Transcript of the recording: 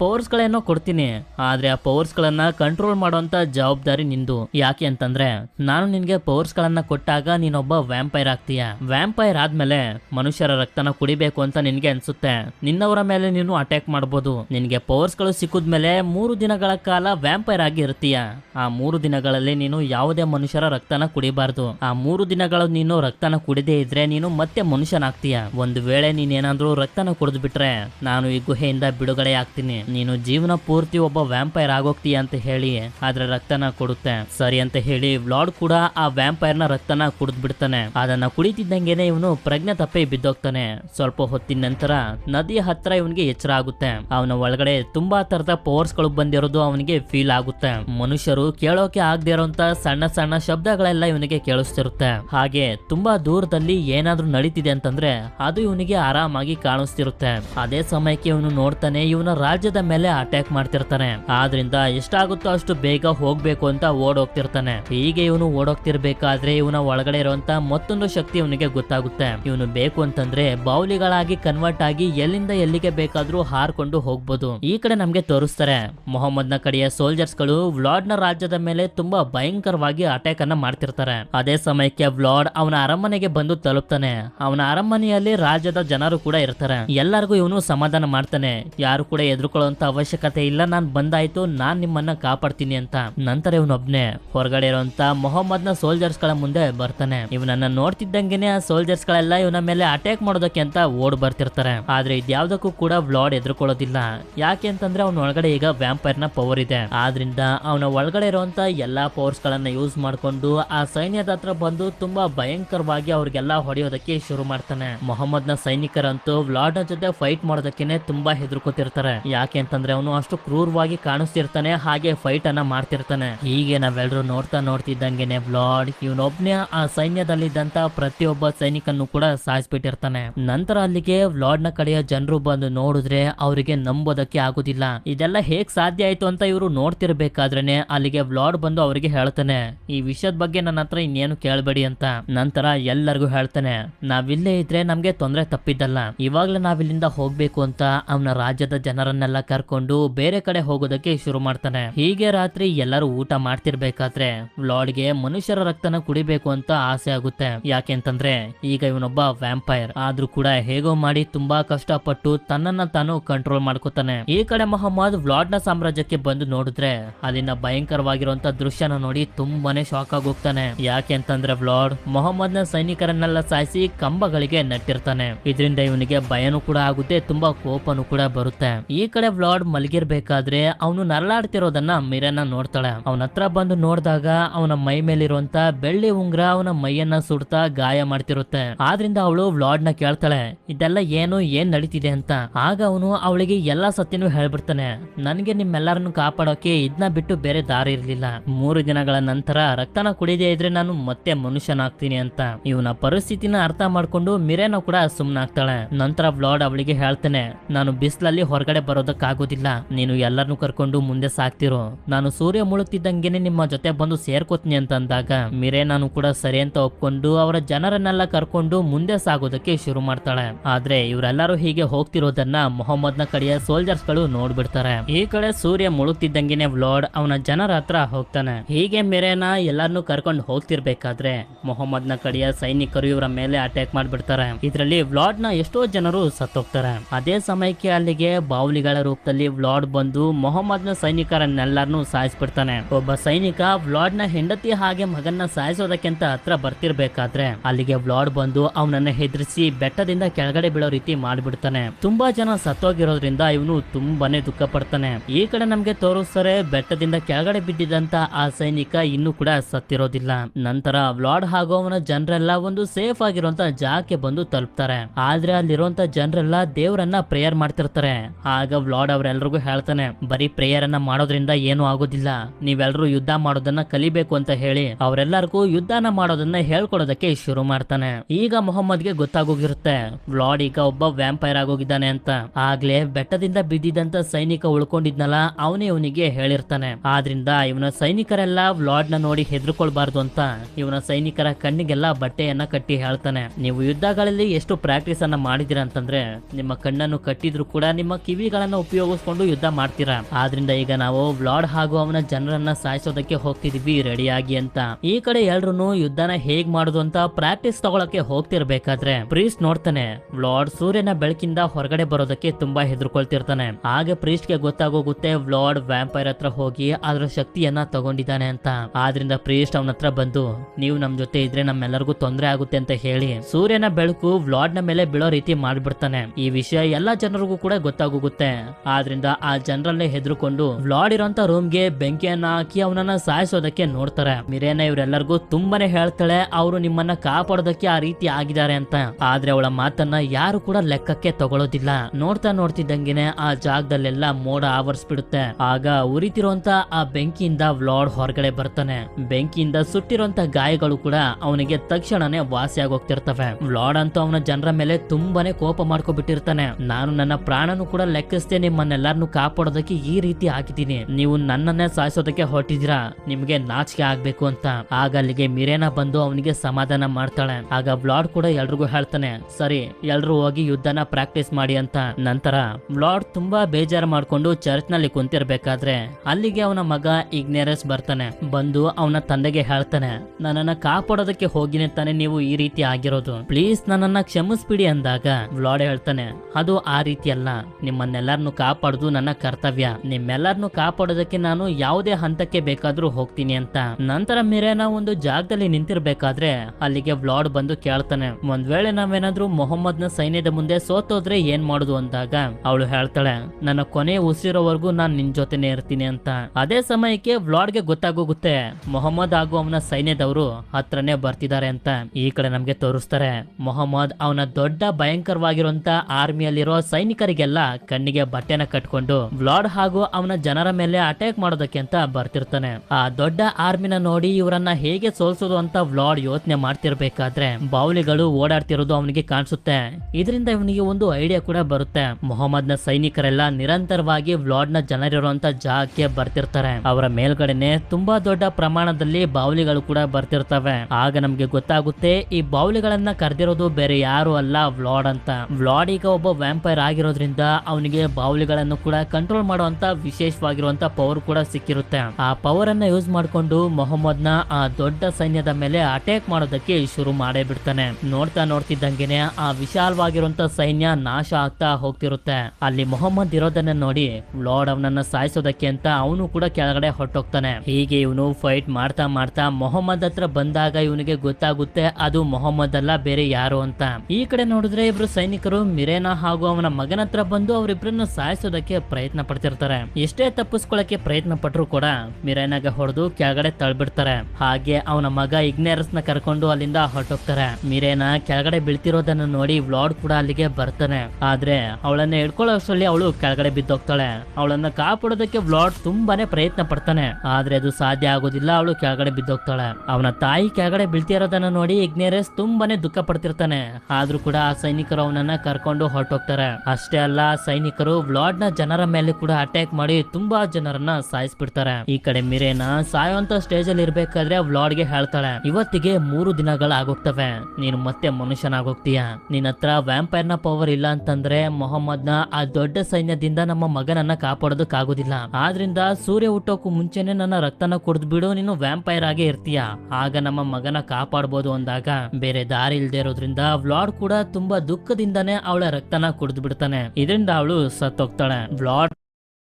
Powers ಗಳೇನೋ ಕೊಡ್ತೀನಿ, ಆದ್ರೆ ಆ ಪವರ್ಸ್ ಗಳನ್ನ ಕಂಟ್ರೋಲ್ ಮಾಡುವಂತ ಜವಾಬ್ದಾರಿ ನಿಂದು. ಯಾಕೆ ಅಂತಂದ್ರೆ, ನಾನು ನಿನಗೆ ಪವರ್ಸ್ ಗಳನ್ನ ಕೊಟ್ಟಾಗ ನೀನೊಬ್ಬ ವ್ಯಾಂಪೈರ್ ಆಗ್ತೀಯ. ವ್ಯಾಂಪೈರ್ ಆದ್ಮೇಲೆ ಮನುಷ್ಯರ ರಕ್ತನ ಕುಡಿಬೇಕು ಅಂತ ನಿನಗೆ ಅನ್ಸುತ್ತೆ. ನಿನ್ನವರ ಮೇಲೆ ನೀನು ಅಟ್ಯಾಕ್ ಮಾಡ್ಬೋದು. ನಿನಗೆ ಪವರ್ಸ್ಗಳು ಸಿಕ್ಕಿದ್ಮೇಲೆ ಮೂರು ದಿನಗಳ ಕಾಲ ವ್ಯಾಂಪೈರ್ ಆಗಿ ಇರ್ತೀಯ. ಆ ಮೂರು ದಿನಗಳಲ್ಲಿ ನೀನು ಯಾವುದೇ ಮನುಷ್ಯರ ರಕ್ತನ ಕುಡಿಬಾರ್ದು. ಆ ಮೂರು ದಿನಗಳು ನೀನು ರಕ್ತನ ಕುಡಿದೇ ಇದ್ರೆ ನೀನು ಮತ್ತೆ ಮನುಷ್ಯನಾಗ್ತೀಯ. ಒಂದು ವೇಳೆ ನೀನೇನಾದ್ರೂ ರಕ್ತನ ಕುಡಿದು ಬಿಟ್ರೆ ನಾನು ಈ ಗುಹೆಯಿಂದ ಬಿಡುಗಡೆ ಆಗ್ತೀನಿ. ನೀನು ಜೀವನ ಪೂರ್ತಿ ಒಬ್ಬ ವ್ಯಾಂಪೈರ್ ಆಗೋಗ್ತೀಯ ಅಂತ ಹೇಳಿ ಆದ್ರೆ ರಕ್ತನ ಕೊಡುತ್ತೆ. ಸರಿ ಅಂತ ಹೇಳಿ ವ್ಲಾಡ್ ಕೂಡ ಆ ವ್ಯಾಂಪೈರ್ನ ರಕ್ತನ ಕುಡಿದ್ ಬಿಡ್ತಾನೆ ಅದನ್ನ ಕುಡಿತಿದ್ದಂಗೆನೆ ಇವನು ಪ್ರಜ್ಞೆ ತಪ್ಪಿ ಬಿದ್ದೋಗ್ತಾನೆ. ಸ್ವಲ್ಪ ಹೊತ್ತಿನ ನಂತರ ನದಿ ಹತ್ರ ಇವನಿಗೆ ಎಚ್ಚರ ಆಗುತ್ತೆ. ಅವನ ಒಳಗಡೆ ತುಂಬಾ ತರದ ಪವರ್ಸ್ಗಳು ಬಂದಿರೋದು ಅವನಿಗೆ ಫೀಲ್ ಆಗುತ್ತೆ. ಮನುಷ್ಯರು ಕೇಳೋಕೆ ಆಗದೆ ಇರೋಂತ ಸಣ್ಣ ಸಣ್ಣ ಶಬ್ದಗಳೆಲ್ಲ ಇವನಿಗೆ ಕೇಳಿಸ್ತಿರುತ್ತೆ. ಹಾಗೆ ತುಂಬಾ ದೂರದಲ್ಲಿ ಏನಾದ್ರೂ ನಡೀತಿದೆ ಅಂತಂದ್ರೆ ಅದು ಇವನಿಗೆ ಆರಾಮಾಗಿ ಕಾಣಿಸ್ತಿರುತ್ತೆ. ಅದೇ ಸಮಯಕ್ಕೆ ಇವನು ನೋಡ್ತಾನೆ ಇವನ ರಾಜ್ಯದ ಮೇಲೆ ಅಟ್ಯಾಕ್ ಮಾಡ್ತಿರ್ತಾನೆ. ಆದ್ರಿಂದ ಎಷ್ಟಾಗುತ್ತೋ ಅಷ್ಟು ಬೇಗ ಹೋಗ್ಬೇಕು ಅಂತ ಓಡೋಗ್ತಿರ್ತಾನೆ. ಹೀಗೆ ಇವನು ಓಡೋಗ್ತಿರ್ಬೇಕಾದ್ರೆ ಇವನ ಒಳಗಡೆ ಇರುವಂತ ಮತ್ತೊಂದು ಶಕ್ತಿ ಇವನಿಗೆ ಗೊತ್ತಾಗುತ್ತೆ. ಇವನು ಬೇಕು ಅಂತಂದ್ರೆ ಬೌಲಿಗಳಾಗಿ ಕನ್ವರ್ಟ್ ಆಗಿ ಎಲ್ಲಿಂದ ಎಲ್ಲಿಗೆ ಬೇಕಾದ್ರೂ ಹಾರ್ಕೊಂಡು ಹೋಗ್ಬೋದು. ಈ ಕಡೆ ನಮ್ಗೆ ತೋರಿಸ್ತಾರೆ. ಮೊಹಮ್ಮದ್ನ ಕಡೆಯ ಸೋಲ್ಜರ್ಸ್ಗಳು ವ್ಲಾಡ್ನ ರಾಜ್ಯದ ಮೇಲೆ ತುಂಬಾ ಭಯಂಕರವಾಗಿ ಅಟ್ಯಾಕ್ ಅನ್ನ ಮಾಡ್ತಿರ್ತಾರೆ. ಅದೇ ಸಮಯಕ್ಕೆ ವ್ಲಾಡ್ ಅವನ ಅರಮನೆಗೆ ಬಂದು ತಲುಪ್ತಾನೆ. ಅವನ ಅರಮನೆಯಲ್ಲಿ ರಾಜ್ಯದ ಜನರು ಕೂಡ ಇರ್ತಾರೆ. ಎಲ್ಲರಿಗೂ ಇವನು ಸಮಾಧಾನ ಮಾಡ್ತಾನೆ. ಯಾರು ಕೂಡ ಎದುರುಕೊಳ್ಳುವಂತ ಅವಶ್ಯಕತೆ ಇಲ್ಲ, ನಾನ್ ಬಂದಾಯ್ತು, ನಾನ್ ನಿಮ್ಮನ್ನ ಕಾಪಾಡ್ತೀನಿ ಅಂತ. ನಂತರ ಇವನೊಬ್ನೇ ಹೊರಗಡೆ ಇರುವಂತ ಮೊಹಮ್ಮದ್ನ ಸೋಲ್ಜರ್ಸ್ಗಳ ಮುಂದೆ ಬರ್ತಾನೆ. ಇವನನ್ನ ನೋಡ್ತಿದ್ದಂಗೆನೆ ಆ ಸೋಲ್ಜರ್ಸ್ ಗಳೆಲ್ಲ ಇವನ ಮೇಲೆ ಅಟ್ಯಾಕ್ ಮಾಡೋದಕ್ಕೆ ಅಂತ ಓಡ್ ಬರ್ತಿರ್ತಾರೆ. ಆದ್ರೆ ಇದ್ಯಾವ್ದಕ್ಕೂ ಕೂಡ ವ್ಲಾಡ್ ಎದುರುಕೊಳ್ಳೋದಿಲ್ಲ. ಯಾಕೆ ಅಂತಂದ್ರೆ ಅವನ ಒಳಗಡೆ ಈಗ ವ್ಯಾಂಪೈರ್ನ ಪವರ್ ಇದೆ. ಆದ್ರಿಂದ ಅವನ ಒಳಗಡೆ ಇರುವಂತ ಎಲ್ಲಾ ಪವರ್ಸ್ ಗಳನ್ನ ಯೂಸ್ ಮಾಡ್ಕೊಂಡು ಆ ಸೈನ್ಯದ ಹತ್ರ ಬಂದು ತುಂಬಾ ಭಯಂಕರವಾಗಿ ಅವ್ರಿಗೆಲ್ಲ ಹೊಡೆಯೋದಕ್ಕೆ ಶುರು ಮಾಡ್ತಾನೆ. ಮೊಹಮ್ಮದ್ನ ಸೈನಿಕರಂತೂ ವ್ಲಾಡ್ನ ಜೊತೆ ಫೈಟ್ ಮಾಡೋದಕ್ಕೇನೆ ತುಂಬಾ ಹೆದರ್ಕೋತಿರ್ತಾರೆ. ಯಾಕೆ ಅಂತಂದ್ರೆ ಅವನು ಅಷ್ಟು ಕ್ರೂರವಾಗಿ ಕಾಣಿಸ್ತಿರ್ತಾನೆ, ಹಾಗೆ ಫೈಟ್ ಅನ್ನ ಮಾಡ್ತಿರ್ತಾನೆ. ಹೀಗೆ ನಾವೆಲ್ಲರೂ ನೋಡ್ತಾ ನೋಡ್ತಿದ್ದಂಗೆನೆ ವ್ಲಾಡ್ ಇವನೊಬ್ನೇ ಆ ಸೈನ್ಯದಲ್ಲಿದ್ದಂತ ಪ್ರತಿಯೊಬ್ಬ ಸೈನಿಕನ್ನು ಕೂಡ ಸಾಯಿಸ್ಬಿಟ್ಟಿರ್ತಾನೆ. ನಂತರ ಅಲ್ಲಿಗೆ ವ್ಲಾಡ್ನ ಕಡೆಯ ಜನರು ಬಂದು ನೋಡಿದ್ರೆ ಅವರಿಗೆ ನಂಬೋದಕ್ಕೆ ಆಗುದಿಲ್ಲ. ಇದೆಲ್ಲ ಹೇಗ್ ಸಾಧ್ಯ ಆಯ್ತು ಅಂತ ಇವರು ನೋಡ್ತಿರ್ಬೇಕಾದ್ರೇನೆ ಅಲ್ಲಿಗೆ ವ್ಲಾಡ್ ಬಂದು ಅವರಿಗೆ ಹೇಳ್ತಾನೆ. ಈ ವಿಷಯದ ಬಗ್ಗೆ ನನ್ನ ಹತ್ರ ಇನ್ನೇನು ಕೇಳಬೇಡಿ ಅಂತ. ನಂತರ ಎಲ್ಲರಿಗೂ ಹೇಳ್ತಾನೆ. ನಾವಿಲ್ಲೇ ಇದ್ರೆ ನಮ್ಗೆ ತೊಂದರೆ ತಪ್ಪಿದ್ದಲ್ಲ. ಇವಾಗ್ಲೇ ನಾವಿಲ್ಲಿಂದ ಹೋಗ್ಬೇಕು ಅಂತ ಅವನ ರಾಜ್ಯದ ಜನರನ್ನೆಲ್ಲ ಕರ್ಕೊಂಡು ಬೇರೆ ಕಡೆ ಹೋಗೋದಕ್ಕೆ ಶುರು ಮಾಡ್ತಾನೆ. ಹೀಗೆ ರಾತ್ರಿ ಎಲ್ಲರೂ ಊಟ ಮಾಡ್ತಿರ್ಬೇಕಾದ್ರೆ ವ್ಲಾಡ್ಗೆ ಮನುಷ್ಯರ ರಕ್ತನ ಕುಡಿಬೇಕು ಅಂತ ಆಸೆ ಆಗುತ್ತೆ. ಯಾಕೆಂತಂದ್ರೆ ಈಗ ಇವನೊಬ್ಬ ವ್ಯಾಂಪೈರ್. ಆದ್ರೂ ಕೂಡ ಹೇಗೋ ಮಾಡಿ ತುಂಬಾ ಕಷ್ಟಪಟ್ಟು ತನ್ನನ್ನ ತಾನು ಕಂಟ್ರೋಲ್ ಮಾಡ್ಕೋತಾನೆ. ಈ ಕಡೆ ಮೊಹಮ್ಮದ್ ವ್ಲಾಡ್ನ ಸಾಮ್ರಾಜ್ಯಕ್ಕೆ ಬಂದು ನೋಡಿದ್ರೆ ಅಲ್ಲಿನ ಭಯಂಕರವಾಗಿರುವಂತ ದೃಶ್ಯನ ನೋಡಿ ತುಂಬಾನೇ ಶಾಕ್ ಆಗೋಗ್ತಾನೆ. ಯಾಕೆ ಅಂತಂದ್ರೆ ವ್ಲಾಡ್ ಮೊಹಮ್ಮದ್ನ ಸೈನಿಕರನ್ನೆಲ್ಲ ಸಾಯಿಸಿ ಕಂಬಗಳಿಗೆ ನೆಟ್ಟಿರ್ತಾನೆ. ಇದರಿಂದ ಇವನಿಗೆ ಭಯನೂ ಕೂಡ ಆಗುತ್ತೆ, ತುಂಬಾ ಕೋಪನೂ ಕೂಡ ಬರುತ್ತೆ. ಈ ಕಡೆ ವ್ಲಾಡ್ ಮಲಗಿರ್ಬೇಕಾದ್ರೆ ಅವನು ನರಳಾಡ್ತಿರೋದನ್ನ ಮಿರನ್ನ ನೋಡ್ತಾಳೆ. ಅವನ ಹತ್ರ ಬಂದು ನೋಡಿದಾಗ ಅವನ ಮೈ ಮೇಲಿರುವಂತ ಬೆಳ್ಳಿ ಉಂಗ್ರ ಅವನ ಮೈಯನ್ನ ಸುಡ್ತಾ ಗಾಯ ಮಾಡ್ತಿರುತ್ತೆ. ಆದ್ರಿಂದ ಅವಳು ವ್ಲಾಡ್ನ ಕೇಳ್ತಾಳೆ, ಇದೆಲ್ಲ ಏನು, ಏನ್ ನಡೀತಿದೆ ಅಂತ? ಆಗ ಅವನು ಅವಳಿಗೆ ಎಲ್ಲಾ ಸತ್ಯನೂ ಹೇಳ್ಬಿಡ್ತಾನೆ, ನನ್ಗೆ ನಿಮ್ಮೆಲ್ಲರನ್ನು ಕಾಪಾಡೋಕೆ ಇದನ್ನ ಬಿಟ್ಟು ಬೇರೆ ದಾರಿ ಇರ್ಲಿಲ್ಲ. ಮೂರು ದಿನಗಳ ನಂತರ ರಕ್ತನ ಕುಡಿದೇ ಇದ್ರೆ ನಾನು ಮತ್ತೆ ಮನುಷ್ಯನಾಗ್ತೀನಿ ಅಂತ. ಇವನ ಪರಿಸ್ಥಿತಿನ ಅರ್ಥ ಮಾಡ್ಕೊಂಡು ಮಿರೇನ ಕೂಡ ಸುಮ್ನಾಗ್ತಾಳೆ. ನಂತರ ವ್ಲಾಡ್ ಅವಳಿಗೆ ಹೇಳ್ತಾನೆ, ನಾನು ಬಿಸ್ಲಲ್ಲಿ ಹೊರಗಡೆ ಬರೋದಕ್ಕಾಗೋದಿಲ್ಲ. ನೀನು ಎಲ್ಲರನ್ನು ಕರ್ಕೊಂಡು ಮುಂದೆ ಸಾಕ್ತಿರೋ. ನಾನು ಸೂರ್ಯ ಮುಳುಗ್ತಿದ್ದಂಗೆನೆ ನಿಮ್ಮ ಜೊತೆ ಬಂದು ಸೇರ್ಕೋತೀನಿ ಅಂತ ಅಂದಾಗ ಮಿರೇ ನಾನು ಕೂಡ ಸರಿ ಅಂತ ಒಪ್ಕೊಂಡು ಅವರ ಜನರನ್ನೆಲ್ಲ ಕರ್ಕೊಂಡು ಮುಂದೆ ಸಾಗೋದಕ್ಕೆ ಶುರು ಮಾಡ್ತಾಳೆ. ಆದ್ರೆ ಇವರೆಲ್ಲರೂ ಹೀಗೆ ಹೋಗ್ತಿರೋದನ್ನ ಮೊಹಮ್ಮದ್ನ ಕಡೆಯ ಸೋಲ್ಜರ್ಸ್ಗಳು ನೋಡ್ಬಿಡ್ತಾರೆ. ಈ ಕಡೆ ಸೂರ್ಯ ಮುಳುಗ್ತಿದ್ದಂಗೆನೆ ವ್ಲಾಡ್ ಅವನ ಜನರ ಹತ್ರ ಹೋಗ್ತಾನೆ. ಹೀಗೆ ಮೆರೆನ ಎಲ್ಲರನ್ನು ಕರ್ಕೊಂಡು ಹೋಗ್ತಿರ್ಬೇಕಾದ್ರೆ ಮೊಹಮ್ಮದ್ನ ಕಡೆಯ ಸೈನಿಕರು ಇವರ ಮೇಲೆ ಅಟ್ಯಾಕ್ ಮಾಡ್ಬಿಡ್ತಾರೆ. ಇದರಲ್ಲಿ ವ್ಲಾಡ್ನ ಎಷ್ಟೋ ಜನರು ಸತ್ತೋಗ್ತಾರೆ. ಅದೇ ಸಮಯಕ್ಕೆ ಅಲ್ಲಿಗೆ ಬಾವುಲಿಗಳ ರೂಪದಲ್ಲಿ ವ್ಲಾಡ್ ಬಂದು ಮೊಹಮ್ಮದ್ನ ಸೈನಿಕರನ್ನೆಲ್ಲರನ್ನು ಸಾಯಿಸ್ಬಿಡ್ತಾನೆ. ಒಬ್ಬ ಸೈನಿಕ ವ್ಲಾಡ್ನ ಹೆಂಡತಿ ಹಾಗೆ ಮಗನ್ನ ಸಾಯಿಸೋದಕ್ಕಿಂತ ಹತ್ರ ಬರ್ತಿರ್ಬೇಕಾದ್ರೆ ಅಲ್ಲಿಗೆ ವ್ಲಾಡ್ ಬಂದು ಅವನನ್ನ ಹೆದರಿಸಿ ಬೆಟ್ಟದಿಂದ ಕೆಳಗಡೆ ಬೀಳೋ ರೀತಿ ಮಾಡ್ಬಿಡ್ತಾನೆ. ತುಂಬಾ ಜನ ಸತ್ತೋಗಿರೋದ್ರಿಂದ ಇವನು ತುಂಬಾನೇ ದುಃಖ ಪಡ್ತಾನೆ ಈ ಕಡೆ ನಮ್ಗೆ ತೋರಿಸ್ತಾರೆ ಬೆಟ್ಟದಿಂದ ಕೆಳಗಡೆ ಬಿದ್ದಿದ್ದಂತ ಆ ಸೈನಿಕ ಇನ್ನು ಕೂಡ ಸತ್ತಿರೋದಿಲ್ಲ. ನಂತರ ವ್ಲಾಡ್ ಹಾಗೂ ಅವನ ಜನರೆಲ್ಲ ಒಂದು ಸೇಫ್ ಆಗಿರುವಂತ ಜಾಗಕ್ಕೆ ಬಂದು ತಲುಪ್ತಾರೆ. ಆದ್ರೆ ಅಲ್ಲಿರುವಂತ ಜನರೆಲ್ಲ ದೇವರನ್ನ ಪ್ರೇಯರ್ ಮಾಡ್ತಿರ್ತಾರೆ. ಆಗ ವ್ಲಾಡ್ ಅವರೆಲ್ಲರಿಗೂ ಹೇಳ್ತಾನೆ, ಬರೀ ಪ್ರೇಯರ್ ಅನ್ನ ಮಾಡೋದ್ರಿಂದ ಏನು ಆಗೋದಿಲ್ಲ. ನೀವೆಲ್ಲರೂ ಯುದ್ಧ ಮಾಡೋದನ್ನ ಕಲಿಬೇಕು ಅಂತ ಹೇಳಿ ಅವರೆಲ್ಲರಿಗೂ ಯುದ್ಧನ ಮಾಡೋದನ್ನ ಹೇಳ್ಕೊಡೋದಕ್ಕೆ ಶುರು ಮಾಡ್ತಾನೆ. ಈಗ ಮೊಹಮ್ಮದ್ಗೆ ಗೊತ್ತಾಗೋಗಿರುತ್ತೆ, ವ್ಲಾಡ್ ಈಗ ಒಬ್ಬ ವ್ಯಾಂಪೈರ್ ಆಗೋಗಿದ್ದಾನೆ ಅಂತ. ಆಗ್ಲೇ ಬೆಟ್ಟದಿಂದ ಬಿದ್ದಿದ್ದಂತ ಸೈನಿಕ ಉಳ್ಕೊಂಡಿದ್ನಲ್ಲ, ಅವನೇ ಇವನಿಗೆ ಹೇಳಿರ್ತಾನೆ. ಆದ್ರಿಂದ ಇವನ ಸೈನಿಕರೆಲ್ಲ ವ್ಲಾಡ್ನ ನೋಡಿ ಹೆದರ್ಕೊಳ್ಬಾರ್ದು ಅಂತ ಇವನ ಸೈನಿಕರ ಕಣ್ಣಿಗೆಲ್ಲ ಬಟ್ಟೆಯನ್ನ ಕಟ್ಟಿ ಹೇಳ್ತಾನೆ. ನೀವು ಯುದ್ಧಗಳಲ್ಲಿ ಎಷ್ಟು ಪ್ರಾಕ್ಟೀಸ್ ಅನ್ನ ಮಾಡಿದಿರ ಅಂತಂದ್ರೆ ನಿಮ್ಮ ಕಣ್ಣನ್ನು ಕಟ್ಟಿದ್ರು ಕೂಡ ನಿಮ್ಮ ಕಿವಿಗಳನ್ನ ಉಪಯೋಗಿಸ್ಕೊಂಡು ಯುದ್ಧ ಮಾಡ್ತೀರಾ. ಆದ್ರಿಂದ ಈಗ ನಾವು ವ್ಲಾಡ್ ಹಾಗೂ ಅವನ ಜನರನ್ನ ಸಾಯಿಸೋದಕ್ಕೆ ಹೋಗ್ತಿದೀವಿ, ರೆಡಿಯಾಗಿ ಅಂತ. ಈ ಕಡೆ ಎಲ್ರು ಯುದ್ಧನ ಹೇಗ್ ಮಾಡುದು ಅಂತ ಪ್ರಾಕ್ಟೀಸ್ ತಗೊಳಕ್ಕೆ ಹೋಗ್ತಿರ್ಬೇಕಾದ್ರೆ ಪ್ರೀಸ್ಟ್ ನೋಡ್ತಾನೆ, ವ್ಲಾಡ್ ಸೂರ್ಯನ ಬೆಳಕಿಂದ ಹೊರಗಡೆ ಬರೋದಕ್ಕೆ ತುಂಬಾ ಹೆದರ್ಕೊಳ್ತಿರ್ತಾನೆ. ಹಾಗೆ ಪ್ರೀಸ್ಟ್ಗೆ ಗೊತ್ತಾಗೋಗುತ್ತೆ, ವ್ಲಾಡ್ ವ್ಯಾಂಪೈರ್ ಹತ್ರ ಹೋಗಿ ಅದ್ರ ಶಕ್ತಿಯನ್ನ ತಗೊಂಡಿದ್ದಾನೆ ಅಂತ. ಆದ್ರಿಂದ ಪ್ರೀಸ್ಟ್ ಅವನ ಹತ್ರ ಬಂದು, ನೀವು ನಮ್ ಜೊತೆ ಇದ್ರೆ ನಮ್ಮೆಲ್ಲರಿಗೂ ತೊಂದರೆ ಆಗುತ್ತೆ ಅಂತ ಹೇಳಿ, ಸೂರ್ಯನ ಬೆಳಕು ವ್ಲಾಡ್ನ ಮೇಲೆ ಬೀಳೋ ರೀತಿ ಮಾಡ್ಬಿಡ್ತಾನೆ. ಈ ವಿಷಯ ಎಲ್ಲಾ ಜನರಿಗೂ ಕೂಡ ಗೊತ್ತಾಗೋಗುತ್ತೆ. ಆದ್ರಿಂದ ಆ ಜನರಲ್ಲೇ ಹೆದರ್ಕೊಂಡು ವ್ಲಾಡ್ ಇರೋಂತ ರೂಮ್ಗೆ ಬೆಂಕಿಯನ್ನ ಹಾಕಿ ಅವನನ್ನ ಸಾಯಿಸೋದಕ್ಕೆ ನೋಡ್ತಾರೆ. ಮಿರೇನ ಇವರೆಲ್ಲರಿಗೂ ತುಂಬಾನೇ ಹೇಳ್ತಾಳೆ, ಅವರು ನಿಮ್ಮನ್ನ ಕಾಪಾಡೋದಕ್ಕೆ ಆ ರೀತಿ ಆಗಿದ್ದಾರೆ ಅಂತ. ಆದ್ರೆ ಅವಳ ಮಾತನ್ನ ಯಾರು ಕೂಡ ಲೆಕ್ಕಕ್ಕೆ ತಗೊಳ್ಳೋದಿಲ್ಲ ನೋಡ್ತಾ ನೋಡ್ತಿದ್ದಂಗೆನೆ ಆ ಜಾಗದಲ್ಲೆಲ್ಲ ಮೋಡ ಆವರಿಸ್ಬಿಡುತ್ತೆ. ಆಗ ಉರಿತಿರುವಂತ ಆ ಬೆಂಕಿಯಿಂದ ವ್ಲಾಡ್ ಹೊರಗಡೆ ಬರ್ತಾನೆ. ಬೆಂಕಿಯಿಂದ ಸುಟ್ಟಿರುವಂತ ಗಾಯಗಳು ಕೂಡ ಅವನಿಗೆ ತಕ್ಷಣನೇ ವಾಸಿ ಹೋಗ್ತಿರ್ತವೆ ವ್ಲಾಡ್ ಅಂತೂ ಅವನ ಜನರ ಮೇಲೆ ತುಂಬಾನೇ ಕೋಪ ಮಾಡ್ಕೊಬಿಟ್ಟಿರ್ತಾನೆ. ನಾನು ನನ್ನ ಪ್ರಾಣನು ಕೂಡ ಲೆಕ್ಕಿಸ್ತೇನೆ, ನಿಮ್ಮನ್ನೆಲ್ಲರನ್ನು ಕಾಪಾಡೋದಕ್ಕೆ ಈ ರೀತಿ ಹಾಕಿದ್ದೀನಿ. ನೀವು ನನ್ನನ್ನೇ ಸಾಯಿಸೋದಕ್ಕೆ ಹೊರಟಿದ್ದೀರಾ? ನಿಮ್ಗೆ ನಾಚಿಕೆ ಆಗ್ಬೇಕು ಅಂತ. ಆಗ ಅಲ್ಲಿಗೆ ಮಿರೇನ ಬಂದು ಅವನಿಗೆ ಸಮಾಧಾನ ಮಾಡ್ತಾಳೆ. ಆಗ ವ್ಲಾಡ್ ಕೂಡ ಎಲ್ರಿಗೂ ಹೇಳ್ತಾನೆ, ಸರಿ, ಎಲ್ರು ಹೋಗಿ ಯುದ್ಧನ ಪ್ರಾಕ್ಟೀಸ್ ಮಾಡಿ ಅಂತ. ನಂತರ ವ್ಲಾಡ್ ತುಂಬಾ ಬೇಜಾರು ಮಾಡ್ಕೊಂಡು ಚರ್ಚ್ನಲ್ಲಿ ಕುಂತಿರ್ಬೇಕಾದ್ರೆ, ಅಲ್ಲಿಗೆ ಅವನ ಮಗ ಇಗ್ನೇರಸ್ ಬರ್ತಾನೆ. ಬಂದು ಅವನ ತಂದೆಗೆ ಹೇಳ್ತಾನೆ, ನನ್ನನ್ನ ಕಾಪಾಡೋದಕ್ಕೆ ಹೋಗಿನೇ ತಾನೆ ನೀವು ಈ ರೀತಿ ಆಗಿರೋದು. ಪ್ಲೀಸ್ ನನ್ನನ್ನ ಕ್ಷಮಿಸ್ಬಿಡಿ ಅಂದಾಗ ವ್ಲಾಡ್ ಹೇಳ್ತಾನೆ, ಅದು ಆ ರೀತಿ ಅಲ್ಲ. ನಿಮ್ಮನ್ನೆಲ್ಲರನ್ನು ಕಾಪಾಡುದು ನನ್ನ ಕರ್ತವ್ಯ. ನಿಮ್ಮೆಲ್ಲರನ್ನು ಕಾಪಾಡೋದಕ್ಕೆ ನಾನು ಯಾವುದೇ ಹಂತಕ್ಕೆ ಬೇಕಾದ್ರೂ ಹೋಗ್ತೀನಿ ಅಂತ. ನಂತರ ಮಿರೇನ ಒಂದು ಜಾಗದಲ್ಲಿ ನಿಂತಿರ್ಬೇಕಾದ್ರೆ ಅಲ್ಲಿಗೆ ವ್ಲಾಡ್ ಬಂದು ಕೇಳ್ತಾನೆ, ಒಂದ್ ವೇಳೆ ನಾವೇನಾದ್ರೂ ಮೊಹಮ್ಮದ್ನ ಸೈನ್ಯದ ಮುಂದೆ ಸೋತೋದ್ರೆ ಏನ್ ಮಾಡುದು? ಅಂದಾಗ ಅವಳು ಹೇಳ್ತಾಳೆ, ನನ್ನ ಕೊನೆ ಉಸಿರೋವರೆಗೂ ನಾನ್ ನಿನ್ ಜೊತೆನೆ ಇರ್ತೀನಿ ಅಂತ. ಅದೇ ಸಮಯಕ್ಕೆ ವ್ಲಾಡ್ಗೆ ಗೊತ್ತಾಗೋಗುತ್ತೆ. ಮೊಹಮ್ಮದ್ ಹಾಗೂ ಅವನ ಸೈನ್ಯದವರು ಹತ್ರನೇ ಬರ್ತಿದ್ದಾರೆ ಅಂತ ಈ ಕಡೆ ನಮ್ಗೆ ತೋರಿಸ್ತಾರೆ. ಮೊಹಮ್ಮದ್ ಅವನ ದೊಡ್ಡ ಭಯಂಕರವಾಗಿರುವಂತ ಆರ್ಮಿಯಲ್ಲಿರೋ ಸೈನಿಕರಿಗೆಲ್ಲ ಕಣ್ಣಿಗೆ ಬಟ್ಟೆನ ಕಟ್ಕೊಂಡು ವ್ಲಾಡ್ ಹಾಗೂ ಅವನ ಜನರ ಮೇಲೆ ಅಟ್ಯಾಕ್ ಮಾಡೋದಕ್ಕೆ ಅಂತ ಬರ್ತಿರ್ತಾನೆ. ಆ ದೊಡ್ಡ ಆರ್ಮಿನ ನೋಡಿ ಇವರನ್ನ ಹೇಗೆ ಸೋಲ್ಸೋದು ಅಂತ ವ್ಲಾಡ್ ಯೋಚನೆ ಮಾಡ್ತಿರ್ಬೇಕಾದ್ರೆ ಬೌಲಿಗಳು ಓಡಾಡ್ತಿರೋದು ಅವನಿಗೆ ಕಾಣಿಸುತ್ತೆ. ಇದರಿಂದ ಇವನಿಗೆ ಒಂದು ಐಡಿಯಾ ಕೂಡ ಬರುತ್ತೆ. ಮೊಹಮ್ಮದ್ನ ಸೈನಿಕರೆಲ್ಲ ನಿರಂತರವಾಗಿ ವ್ಲಾಡ್ನ ಜನರಿರುವಂತ ಜಾಗಕ್ಕೆ ಬರ್ತಿರ್ತಾರೆ. ಅವರ ಮೇಲ್ಗಡೆನೆ ತುಂಬಾ ದೊಡ್ಡ ಪ್ರಮಾಣದಲ್ಲಿ ಬಾವಲಿಗಳು ಕೂಡ ಬರ್ತಿರ್ತವೆ. ಆಗ ನಮ್ಗೆ ಗೊತ್ತಾಗುತ್ತೆ, ಈ ಬಾವಲಿಗಳನ್ನ ಕರೆದಿರೋದು ಬೇರೆ ಯಾರು ಅಲ್ಲ ವ್ಲಾಡ್ ಅಂತ. ವ್ಲಾಡ್ ಈಗ ಒಬ್ಬ ವ್ಯಾಂಪೈರ್ ಆಗಿರೋದ್ರಿಂದ ಅವನಿಗೆ ಬಾವಲಿಗಳನ್ನು ಕೂಡ ಕಂಟ್ರೋಲ್ ಮಾಡುವಂತ ವಿಶೇಷವಾಗಿರುವಂತ ಪವರ್ ಕೂಡ ಸಿಕ್ಕಿರುತ್ತೆ. ಆ ಪವರ್ ಅನ್ನ ಯೂಸ್ ಮಾಡ್ಕೊಂಡು ಮೊಹಮ್ಮದ್ನ ಆ ದೊಡ್ಡ ಸೈನ್ಯದ ಮೇಲೆ ಅಟ್ಯಾಕ್ ಮಾಡೋದಕ್ಕೆ ಶುರು ಮಾಡೇ ಬಿಡ್ತಾನೆ. ನೋಡ್ತಾ ನೋಡ್ತಿದ್ದಂಗೆನೆ ಆ ವಿಶಾಲವಾಗಿರುವಂತ ಸೈನ್ಯ ನಾಶ ಆಗ್ತಾ ಹೋಗ್ತಿರುತ್ತೆ. ಅಲ್ಲಿ ಮೊಹಮ್ಮದ್ ಇರೋದನ್ನ ನೋಡಿ ವ್ಲಾಡ್ ಅವನನ್ನ ಸಾಯಿಸೋದಕ್ಕೆ ಅಂತ ಅವನು ಕೂಡ ಕೆಳಗಡೆ ಹೊಟ್ಟೋಗ್ತಾನೆ ಹೀಗೆ ಇವನು ಫೈಟ್ ಮಾಡ್ತಾ ಮಾಡ್ತಾ ಮೊಹಮ್ಮದ್ ಹತ್ರ ಬಂದಾಗ ಇವನಿಗೆ ಗೊತ್ತಾಗುತ್ತೆ ಅದು ಮೊಹಮ್ಮದ್ ಅಲ್ಲ, ಬೇರೆ ಯಾರು ಅಂತ. ಈ ಕಡೆ ನೋಡಿದ್ರೆ ಇಬ್ರು ಸೈನಿಕರು ಮಿರೇನಾ ಹಾಗೂ ಅವನ ಮಗನ ಹತ್ರ ಬಂದು ಅವರಿಬ್ರನ್ನ ಸಾಯಿಸೋದಕ್ಕೆ ಪ್ರಯತ್ನ ಪಡ್ತಿರ್ತಾರೆ. ಎಷ್ಟೇ ತಪ್ಪಿಸ್ಕೊಳಕ್ಕೆ ಪ್ರಯತ್ನ ಪಟ್ರು ಕೂಡ ಮಿರೇನಾಗ ಹೊಡೆದು ಕೆಳಗಡೆ ತಳ್ಬಿಡ್ತಾರೆ. ಹಾಗೆ ಅವನ ಮಗ ಇಗ್ನೇರಸ್ನ ಕರ್ಕೊಂಡು ಅಲ್ಲಿಂದ ಹೊರಟೋಗ್ತಾರೆ. ಮಿರೇನಾ ಕೆಳಗಡೆ ಬೀಳ್ತಿರೋದನ್ನ ನೋಡಿ ವ್ಲಾಡ್ ಕೂಡ ಅಲ್ಲಿಗೆ ಬರ್ತಾನೆ. ಆದ್ರೆ ಅವಳನ್ನ ಹಿಡ್ಕೊಳ್ಳೋ ಅಷ್ಟರಲ್ಲಿ ಅವಳು ಕೆಳಗಡೆ ಬಿದ್ದೋಗ್ತಾಳೆ. ಅವಳನ್ನ ಕಾಪಾಡೋದಕ್ಕೆ ವ್ಲಾಡ್ ತುಂಬಾನೇ ಪ್ರಯತ್ನ ಪಡ್ತಾನೆ ಆದ್ರೆ ಅದು ಸಾಧ್ಯ ಆಗೋದಿಲ್ಲ. ಅವಳು ಕೆಳಗಡೆ ಬಿದ್ದೋಗ್ತಾಳೆ. ಅವನ ತಾಯಿ ಕೆಳಗಡೆ ಬೀಳ್ತಿರೋದನ್ನ ನೋಡಿ ಇಗ್ನೇರಸ್ ತುಂಬಾನೇ ದುಃಖ ಪಡ್ತಿರ್ತಾನೆ. ಆದ್ರೂ ಕೂಡ ಆ ಸೈನಿಕರು ಅವನನ್ನ ಕರ್ಕೊಂಡು ಹೊರಟೋಗ್ತಾರೆ. ಅಷ್ಟೇ ಅಲ್ಲ ಸೈನಿಕರು ವ್ಲಾಡ್ನ ಜನರ ಮೇಲೆ ಕೂಡ ಅಟ್ಯಾಕ್ ಮಾಡಿ ತುಂಬಾ ಜನರನ್ನ ಸಾಯಿಸ್ಬಿಡ್ತಾರೆ. ಈ ಕಡೆ ಮಿರೇನ ಸಾಯುವಂತ ಸ್ಟೇಜ್ ಅಲ್ಲಿ ಇರ್ಬೇಕಾದ್ರೆ ವ್ಲಾಡ್ಗೆ ಹೇಳ್ತಾಳೆ, ಇವತ್ತಿಗೆ ಮೂರು ದಿನಗಳ ಆಗೋಗ್ತವೆ. ನೀನು ಮತ್ತೆ ಮನುಷ್ಯನಾಗೋಗ್ತೀಯ. ನಿನ್ನ ಹತ್ರ ವ್ಯಾಂಪೈರ್ನ ಪವರ್ ಇಲ್ಲ ಅಂತಂದ್ರೆ ಮೊಹಮ್ಮದ್ನ ಆ ದೊಡ್ಡ ಸೈನ್ಯದಿಂದ ನಮ್ಮ ಮಗನನ್ನ ಕಾಪಾಡೋದಕ್ಕಾಗೋದಿಲ್ಲ. ಆದ್ರಿಂದ ಸೂರ್ಯ ಹುಟ್ಟೋಕು ಮುಂಚೆನೆ ನನ್ನ ರಕ್ತನ ಕುಡಿದು ಬಿಡು, ನೀನು ವ್ಯಾಂಪೈರ್ ಆಗೇ ಇರ್ತೀಯ. ಆಗ ನಮ್ಮ ಮಗನ ಕಾಪಾಡ್ಬೋದು ಅಂದಾಗ ಬೇರೆ ದಾರಿ ಇಲ್ದೇ ಇರೋದ್ರಿಂದ ವ್ಲಾಡ್ ಕೂಡ ತುಂಬಾ ದುಃಖದಿಂದಾನೆ ಅವಳ ರಕ್ತನ ಕುಡಿದು ಬಿಡ್ತಾನೆ. ಇದರಿಂದ ಅವಳು ಸತ್ತೋಗ್ತಾಳೆ. ವ್ಲಾಡ್